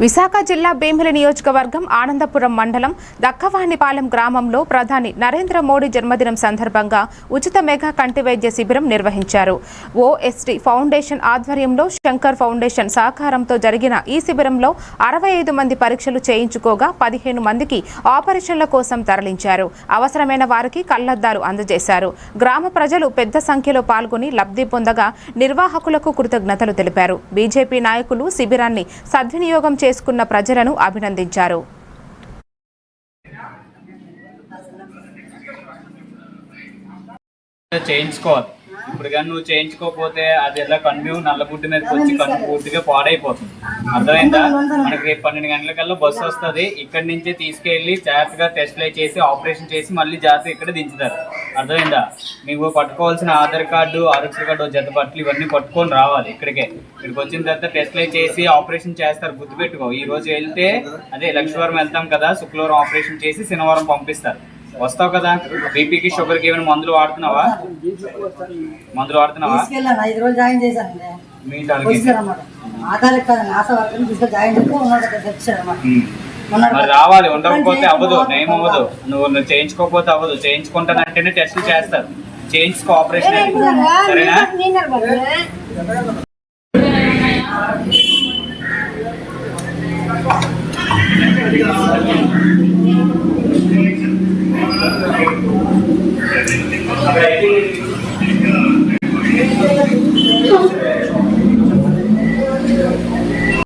విశాఖ జిల్లా భీమిలి నియోజకవర్గం ఆనందపురం మండలం దక్కవాణిపాలెం గ్రామంలో ప్రధాని నరేంద్ర మోడీ జన్మదినం సందర్భంగా ఉచిత మెగా కంటి వైద్య శిబిరం నిర్వహించారు. ఓఎస్టీ ఫౌండేషన్ ఆధ్వర్యంలో శంకర్ ఫౌండేషన్ సహకారంతో జరిగిన ఈ శిబిరంలో అరవై ఐదు మంది పరీక్షలు చేయించుకోగా పదిహేను మందికి ఆపరేషన్ల కోసం తరలించారు. అవసరమైన వారికి కళ్ళద్దాలు అందజేశారు. గ్రామ ప్రజలు పెద్ద సంఖ్యలో పాల్గొని లబ్ధి పొందగా నిర్వాహకులకు కృతజ్ఞతలు తెలిపారు. బీజేపీ నాయకులు శిబిరాన్ని సద్వినియోగం చేసుకున్న ప్రజలను అభినందించారు. చేయించుకోవాలి. ఇప్పుడు కానీ నువ్వు చేయించుకోకపోతే అది ఎలా కన్ను నల్లబుడ్డి మీదకి వచ్చి కన్ను పూర్తిగా పాడైపోతుంది. అర్థమైందా? మనకి రేపు పన్నెండు గంటలకల్లా బస్సు వస్తుంది. ఇక్కడి నుంచే తీసుకెళ్ళి జాగ్రత్తగా టెస్ట్లు చేసి ఆపరేషన్ చేసి మళ్ళీ జాగ్రత్తగా ఇక్కడ దించుతారు. అర్థమైందా? మీకు పట్టుకోవాల్సిన ఆధార్ కార్డు ఆరోగ్య కార్డు జత బట్టలు ఇవన్నీ పట్టుకొని రావాలి ఇక్కడికే. ఇక్కడికి వచ్చిన తర్వాత టెస్ట్లు చేసి ఆపరేషన్ చేస్తారు. గుర్తుపెట్టుకో ఈ రోజు వెళ్తే అదే లక్షవారం వెళ్తాం కదా శుక్రవారం ఆపరేషన్ చేసి శనివారం పంపిస్తారు. వస్తావు కదా? బీపీకి షుగర్కి ఏమైనా మందులు వాడుతున్నావా? మందులు వాడుతున్నావా? మీ ఆధార్ కార్డు జాయిన్ చేస్తే మరి రావాలి ఉండకపోతే అవ్వదు నేమ్ అవ్వదు. నువ్వు నువ్వు చేయించుకోకపోతే అవ్వదు. చేయించుకుంటానంటేనే టెస్ట్లు చేస్తారు. చేయించుకో ఆపరేషన్. సరేనా? అక్కడ అయితే